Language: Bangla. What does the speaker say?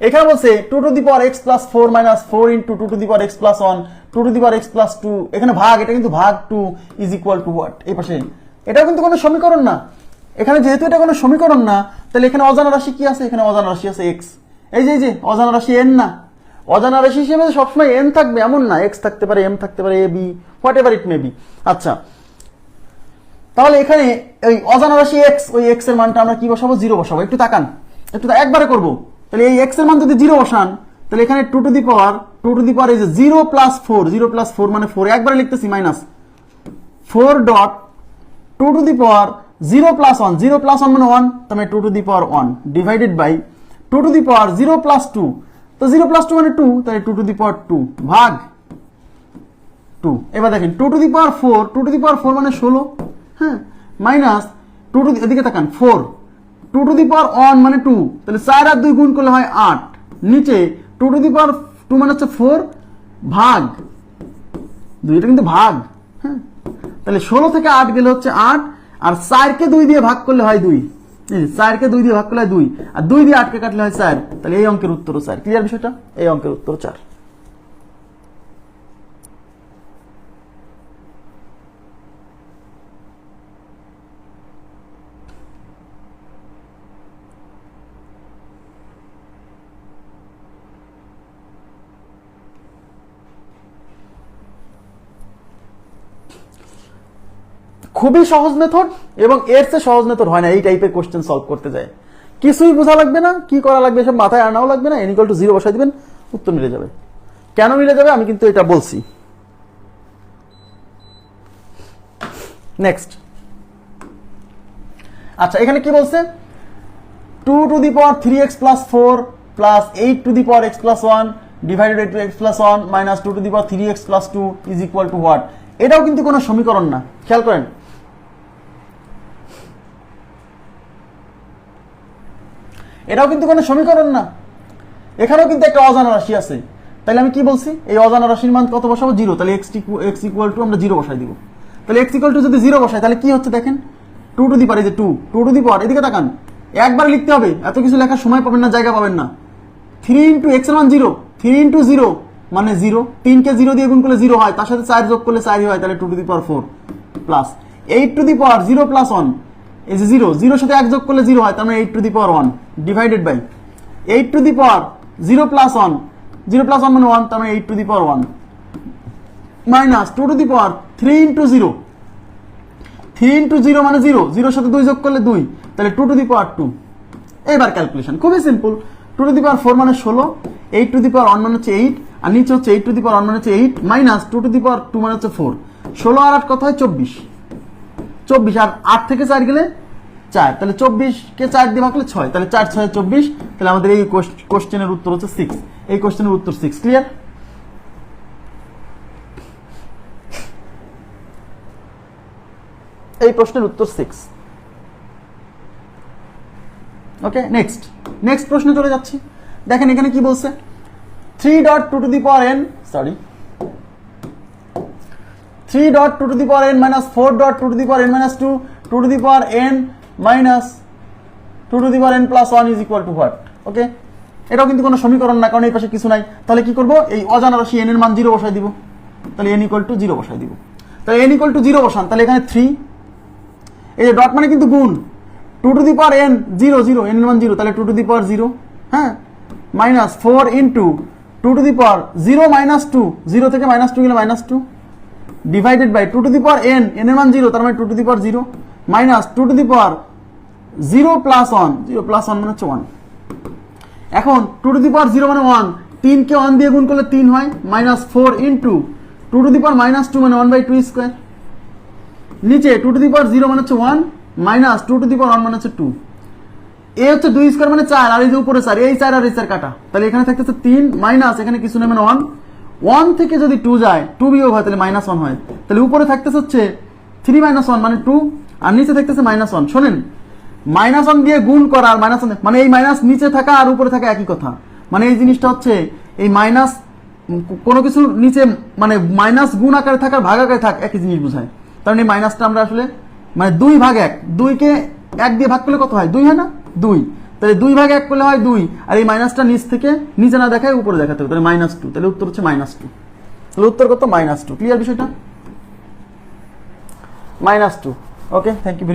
এখানে বলছে two to the power x plus four minus four into two to the power x plus one two to the power x plus two এখানে ভাগ, এটা কিন্তু ভাগ to is equal to what এই পাশে। এটাও কিন্তু কোনো সমীকরণ না। এখানে যেহেতু এটা কোনো সমীকরণ না, তাহলে এখানে অজানা রাশি কি আছে? এখানে অজানা রাশি আছে এক্স এই যে এই যে, অজানা রাশি এন না। অজানা রাশি হিসেবে সবসময় এন থাকবে, এমন না। এক্স থাকতে পারে এম থাকতে পারে A B whatever it may be আচ্ছা। তাহলে এখানে ওই অজানা রাশি এক্স ওই এক্সের মানটা আমরা কি বসাবো? জিরো বসাবো। একটু তাকান। একটু একবারে করব। তাহলে এই এক্সের মান যদি জিরো বসান, তাহলে এখানে two to the power two to the power এই যে zero plus four zero plus four মানে ফোর একবারে লিখতেছি minus four dot two to the power zero plus one zero plus one মানে ওয়ান তার মানে two to the power one divided by two to the power zero plus two তো জিরো প্লাস টু মানে টু তাহলে two to the power two ভাগ টু এবার দেখেন two to the power four two to the power four মানে ষোলো হ্যাঁ মাইনাস টু টু এদিকে তাকান four two to the power one মানে টু, তাহলে চার আর দুই গুণ করলে হয় আট। নিচে two to the power two মানে হচ্ছে ফোর, ভাগ। দুই, এটা কিন্তু ভাগ হ্যাঁ। তাহলে ষোলো থেকে আট গেলে হচ্ছে আট, আর চারকে দুই দিয়ে ভাগ করলে হয় দুই। চারকে দুই দিয়ে ভাগ করলে হয় দুই, আর দুই দিয়ে আটকে কাটলে হয় চার। তাহলে এই অঙ্কের উত্তরও চার। ক্লিয়ার বিষয়টা? এই অঙ্কের উত্তর চার। খুবই সহজ মেথড এবং এর চেয়ে সহজ মেথড হয় না, এই টাইপের কোশ্চেন সলভ করতে যায়। কিছুই বোঝা লাগবে না, কি করা লাগবে সব মাথায় আনাও লাগবে না এনিকল টু জিরো বসাই দিবেন, উত্তর মিলে যাবে। কেন মিলে যাবে? আমি কিন্তু এটা বলছি। নেক্সট আচ্ছা এখানে কি বলছে? Two to the power three x plus four plus eight to the power x plus one divided two x plus one minus two to the power three x plus two is equal to what এটাও কিন্তু কোনো সমীকরণ না। খেয়াল করেন এটাও কিন্তু কোনো সমীকরণ না। এখানেও কিন্তু একটা অজানা রাশি আছে। তাহলে আমি কি বলছি? এই অজানা রাশির মান কত বসাবো? জিরো। তাহলে এক্স এক্স ইকুয়াল টু আমরা জিরো বসাই দিব। তাহলে এক্স ইকুয়াল টু যদি জিরো বসাই তাহলে কি হচ্ছে দেখেন? টু টু দি পার এই যে two two to the power এদিকে তাকান। একবার লিখতে হবে। এত কিছু লেখার সময় পাবেন না, জায়গা পাবেন না। থ্রি ইন্টু এক্স মান জিরো। থ্রি ইন্টু জিরো মানে জিরো তিনকে জিরো দিয়ে গুণ করলে জিরো হয়। তার সাথে চার যোগ করলে চারই হয়। তাহলে two to the power four plus eight to the power zero plus one এই যে জিরো জিরোর সাথে এক যোগ করলে জিরো হয়, তার মানে eight to the power one divided by eight to the power zero plus one zero plus one মানে ওয়ান তার মানে eight to the power one minus two to the power three into zero three into zero মানে জিরো জিরোর সাথে দুই যোগ করলে দুই, তাহলে two to the power two এবার ক্যালকুলেশন খুবই simple two to the power four মানে ষোলো eight to the power one মানে হচ্ছে এইট আর নিচে হচ্ছে eight to the power one মানে হচ্ছে eight minus two to the power two মানে হচ্ছে ফোর ষোলো আর আট কত হয়? চব্বিশ। চব্বিশ আর আট থেকে চার গেলে চার। তাহলে চব্বিশকে চার দিয়ে ভাগলে ছয়। তাহলে চার ছয় চব্বিশ। তাহলে আমাদের এই কোশ্চেনের উত্তর হচ্ছে সিক্স এই কোশ্চেনের উত্তর সিক্স ক্লিয়ার এই প্রশ্নের উত্তর সিক্স ওকে নেক্সট নেক্সট প্রশ্নে চলে যাচ্ছি। দেখেন এখানে কি বলছে? Three dot two to the power n sorry three dot two to the power n minus four dot two to the power n minus two two to the power n minus two to the power n plus one is equal to what okay এটাও কিন্তু কোনো সমীকরণ না, কারণ এই পাশে কিছু নাই। তাহলে কি করব? এই অজানা রাশি এন এর মান জিরো বসাই দিব। তাহলে এন ইকুয়াল টু জিরো বসাই দিব। তাহলে এন ইকুয়াল টু জিরো বসান, তাহলে এখানে থ্রি এই যে ডট মানে কিন্তু গুণ। Two to the power n zero zero n one zero, তাহলে two to the power zero হ্যাঁ? Minus four into two to the power zero minus two zero থেকে মাইনাস টু গেলে minus two divided by two to the power n n এর মান জিরো তার মানে two to the power zero minus two to the power zero plus one zero plus one মানে হচ্ছে ওয়ান এখন two to the power zero মানে ওয়ান তিনকে ওয়ান দিয়ে গুণ করলে তিন হয় minus four into two two to the power minus two মানে ওয়ান বাই টু স্কোয়ার নিচে two to the power zero মানে হচ্ছে one minus two to the power one মানে হচ্ছে টু এ হচ্ছে দুই স্কোয়ার মানে চার, আর এই যে উপরে চার, এই চার আর এই চার কাটা। তাহলে এখানে থাকতেছে তিন মাইনাস এখানে কিছু নেই মানে ওয়ান ওয়ান থেকে যদি টু যায় টু বিয়োগ হয়, তাহলে মাইনাস ওয়ান হয়। তাহলে উপরে থাকতেছে হচ্ছে থ্রি মাইনাস ওয়ান মানে টু আর নিচে থাকতেছে মাইনাস ওয়ান শোনেন মাইনাস ওয়ান দিয়ে গুণ করা আর মাইনাস ওয়ান মানে এই মাইনাস নিচে থাকা আর উপরে থাকা একই কথা। মানে এই জিনিসটা হচ্ছে, এই মাইনাস কোনো কিছু নিচে মানে মাইনাস গুণ আকারে থাকার ভাগ আকারে থাক, একই জিনিস বোঝায়। কারণ এই মাইনাসটা আমরা আসলে মানে দুই ভাগ এক। দুইকে এক দিয়ে ভাগ করলে কত হয়? দুই, হয় না? দুই। তাহলে দুই ভাগে এক করলে হয় দুই, আর এই মাইনাসটা নিচ থেকে নিচে না দেখায় উপরে দেখাতে হবে, তাহলে মাইনাস টু তাহলে উত্তর হচ্ছে মাইনাস টু তাহলে উত্তর কত? মাইনাস টু ক্লিয়ার বিষয়টা? Minus two okay thank you